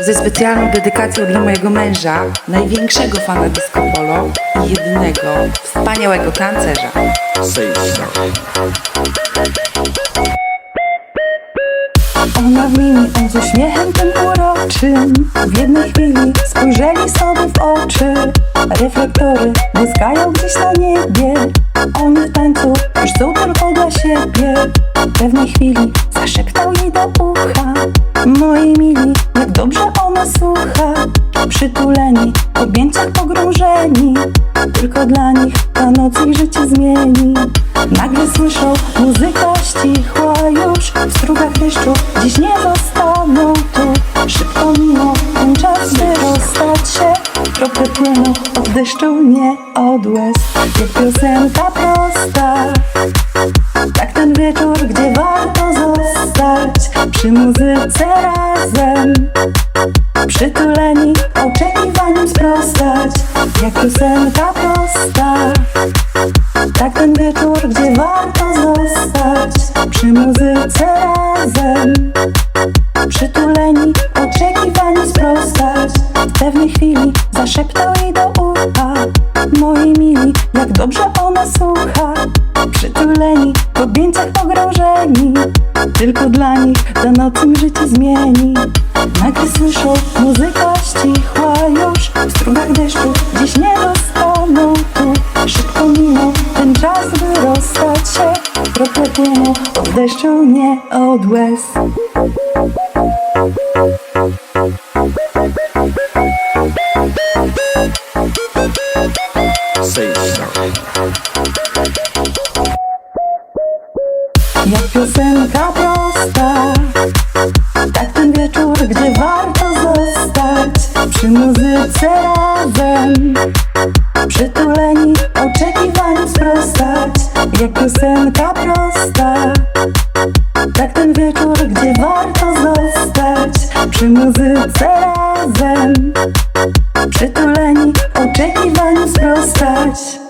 ze specjalną dedykacją dla mojego męża, największego fana disco polo i jedynego wspaniałego tancerza. Ona w mini, on z uśmiechem tym uroczym. W jednej chwili spojrzeli sobie w oczy. Reflektory błyskają gdzieś na niebie. Oni w tańcu już są tylko dla siebie. W pewnej chwili zaszeptał jej do ucha Moi mili, jak dobrze ona słucha. Przytuleni, w objęciach pogrążeni. Tylko dla nich ta noc ich życie zmieni. Nagle słyszą, muzyka ścichła już. W strugach deszczu dziś nie zostaną tu. Szybko minął ten czas, by rozstać się. Krople płyną od deszczu, nie od łez Jak piosenka prosta Przy muzyce razem. Przytuleni, oczekiwaniom sprostać. Jak piosenka prosta. Tak ten wieczór, gdzie warto zostać. Przy muzyce razem. Przytuleni, oczekiwaniom sprostać. W pewnej chwili zaszeptał jej do ucha. Moi mili, jak dobrze ona słucha. Przytuleni, w objęciach pogrążeni tylko dla nich ta noc im życie zmieni. Nagle słyszą muzyka ścichła już. W strunach deszczu dziś nie dostaną tu. Szybko minął ten czas, by rozstać się. Trochę płyną od deszczu, nie od łez piosenka tak ten wieczór, gdzie warto zostać. Przy muzyce razem. Przytuleni, oczekiwaniu sprostać. Jak piosenka prosta. Tak ten wieczór, gdzie warto zostać. Przy muzyce razem. Przytuleni, oczekiwaniu sprostać.